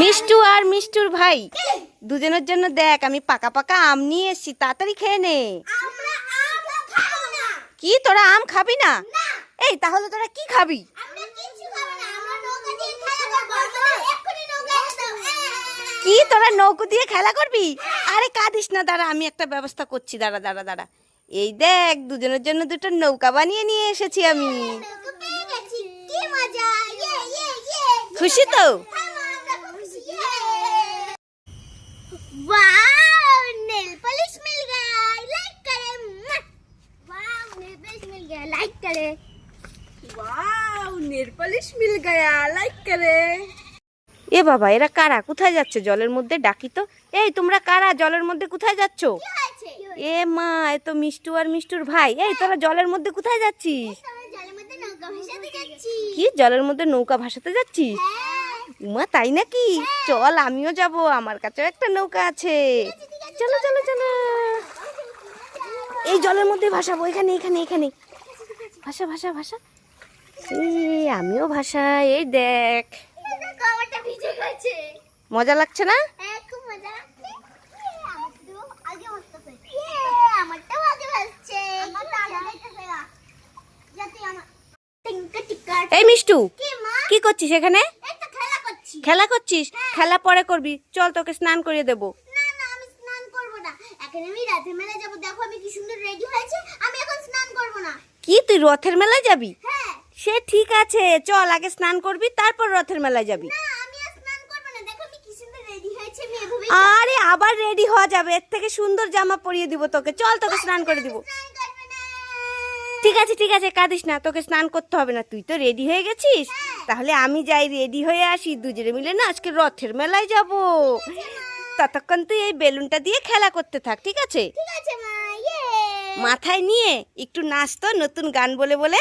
মিষ্টু আর মিষ্টুর ভাই। দুজনের জন্য দেখ আমি পাকা পাকা আম নিয়ে এসছি তাড়াতাড়ি খেয়ে নে। কি তোরা আম খাবি না? এই তাহলে তোরা কি খাবি? কি তোরা নৌকো দিয়ে খেলা করবি? আরে কাঁদিস না দাঁড়া আমি একটা ব্যবস্থা করছি দাঁড়া দাঁড়া দাঁড়া। এই দেখ দুজনের জন্য দুটো নৌকা বানিয়ে নিয়ে এসেছি আমি। ইয়ে ইয়ে ইয়ে। খুশি তো হ্যাঁ মা, আমরা খুব খুশি ইয়ে वाओ नेल पॉलिश मिल गया लाइक करें वाओ नेल पॉलिश मिल गया लाइक करें वाओ नेल पॉलिश मिल गया लाइक करें এ বাবা এরা কারা? কোথায় যাচ্ছে? জলের মধ্যে ডাকি তো? এই তোমরা কারা? জলের মধ্যে কোথায় যাচ্ছ? এ মা এ তো মিষ্টু আর মিষ্টুর ভাই। এই তোরা জলের মধ্যে কোথায় যাচ্ছিস? কি? জলের মধ্যে নৌকা ভাসাতে যাচ্ছিস? উমা, তাই নাকি? চল, আমিও যাব, আমার কাছেও একটা নৌকা আছে। চলো চলো চলো। এই জলের মধ্যে ভাসাবো, এখানে এখানে এখানে। ভাষা ভাষা এই আমিও ভাষা এই দেখ। মজা লাগছে না? এই মিষ্টু, কি করছিস এখানে? খেলা করছিস? খেলা পরে করবি। চল তোকে স্নান করিয়ে দেবো। না না আমি স্নান করব না। এখন আমি রাতে মেলা যাব। দেখো আমি কি সুন্দর রেডি হয়েছে। আমি এখন স্নান করব না। কি তুই রথের মেলায় যাবি? হ্যাঁ। সে ঠিক আছে। চল আগে স্নান করবি তারপর রথের মেলায় যাবি। না আমি আর স্নান করব না। দেখো আমি কি সুন্দর রেডি হয়েছে আমি এভাবেই আরে আবার রেডি হওয়া যাবে। এর থেকে সুন্দর জামা পরিয়ে দিব তোকে। চল তোকে স্নান করে দিব। স্নান করব না। ঠিক আছে ঠিক আছে কাঁদিস না। তোকে স্নান করতে হবে না। তুই তো রেডি হয়ে গেছিস। তাহলে আমি যাই রেডি হয়ে আসি দুজনে মিলে না আজকে রথের মেলায় যাব। ততক্ষণ তুই এই বেলুনটা দিয়ে খেলা করতে থাক ঠিক আছে? ইয়ে। মাথায় নিয়ে একটু নাচ তো নতুন গান বলে বলে।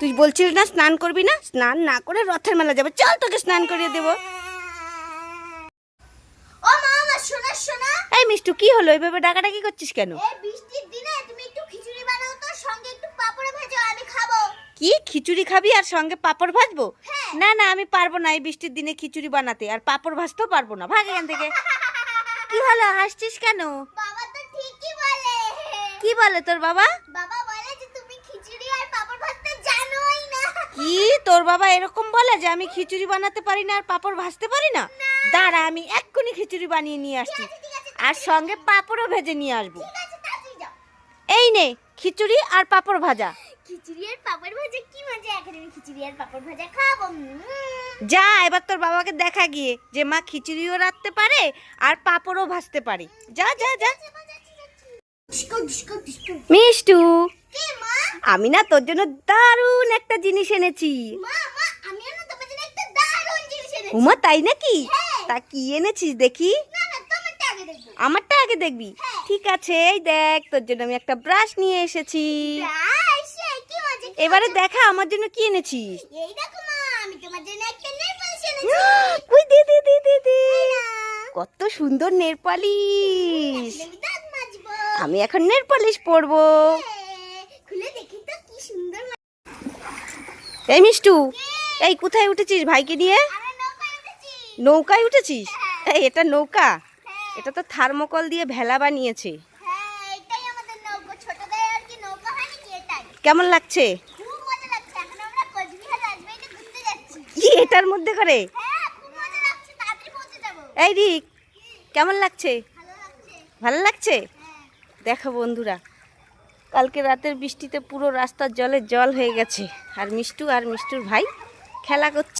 তুই বলছিলি না স্নান করবি না? স্নান না করে রথের মেলা যাবে। চল তোকে স্নান করিয়ে দেবো। ও মা আমার সোনা সোনা এই মিষ্টু কি হলো? এইভাবে ডাকাডাকি করছিস কেন? এই বৃষ্টির দিনে তুমি একটু খিচুড়ি বানাও তো সঙ্গে একটু পাপড় ভেজো আমি খাব। কি? খিচুড়ি খাবি আর সঙ্গে পাপড় ভাজবো? হ্যাঁ। না না আমি পারব না এই বৃষ্টির দিনে খিচুড়ি বানাতে আর পাপড় ভাজতেও পারব না। ভাগ এখান থেকে। কি হলো? হাসছিস কেন? বাবা তো ঠিকই বলে। কি বলে তোর বাবা? বাবা বলে যে তুমি খিচুড়ি আর পাপড় ভাজতে জানোই না কি? তোর বাবা এরকম বলে যে আমি খিচুড়ি বানাতে পারি না আর পাপড় ভাজতে পারি না? দাঁড়া আমি এক্ষুনি খিচুড়ি বানিয়ে নিয়ে আসছি। আর সঙ্গে পাপড়ও ভেজে নিয়ে আসব। এই নে খিচুড়ি আর পাপড় ভাজা। খিচুড়ি আর পাপড় ভাজা কি মজা। এখন আমি খিচুড়ি আর পাপড় ভাজা খাব। যা এবার তোর বাবাকে দেখা গিয়ে যে মা খিচুড়িও রাখতে পারে আর পাপড়ও ভাজতে পারে। যা যা যা। মিষ্টু। আমি না তোর জন্য দারুণ একটা জিনিস এনেছি। উমা তাই নাকি? হ্যাঁ। তা কি এনেছিস দেখি? আমারটা আগে দেখবি? হ্যাঁ। ঠিক আছে এই দেখ তোর জন্য আমি একটা ব্রাশ নিয়ে এসেছি। এবারে দেখা আমার জন্য কি এনেছিস? কত সুন্দর নেল পালিশ আমি আমি এখন নেল পালিশ পরবো এ, খুলে দেখি তো কি সুন্দর মা- এই মিষ্টু এই কোথায় উঠেছিস ভাইকে নিয়ে? নৌকায় উঠেছিস? এই এটা নৌকা? হ্যাঁ। এটা তো থার্মোকল দিয়ে ভেলা বানিয়েছে। হ্যাঁ হয় কেমন লাগছে? কি এটার মধ্যে করে? হ্যাঁ এই রিক কেমন লাগছে? ভালো লাগছে? হ্যাঁ। দেখো বন্ধুরা কালকে রাতের বৃষ্টিতে পুরো রাস্তার জলে জল হয়ে গেছে। আর মিষ্টু আর মিষ্টুর ভাই খেলা করছে।